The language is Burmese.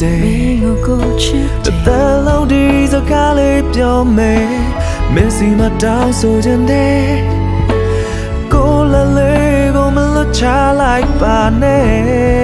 တယ်မင်းကိုကိုချစ်တတယ်သက်လုံးဒီစကားလေးပြောမယ်မင်းစီမတောင်းဆိုခြင်းတဲ့ကိုယ်လည်းလေးကိုမလွတ်ချလိုက်ပါနဲ့